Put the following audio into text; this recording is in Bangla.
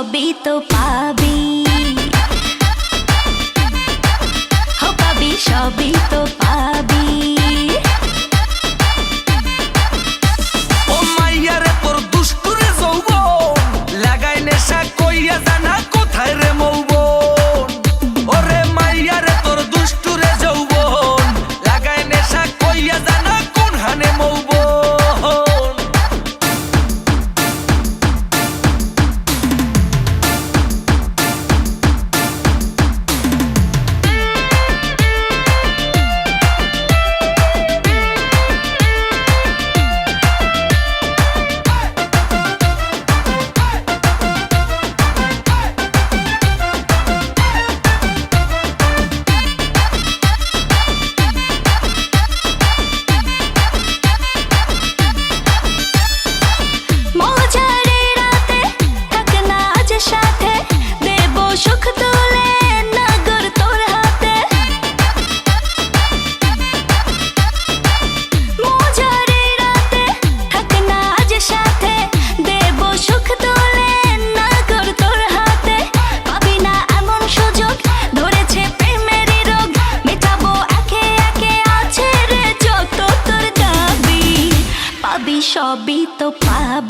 সবই তো পাব। সবই তো পাব।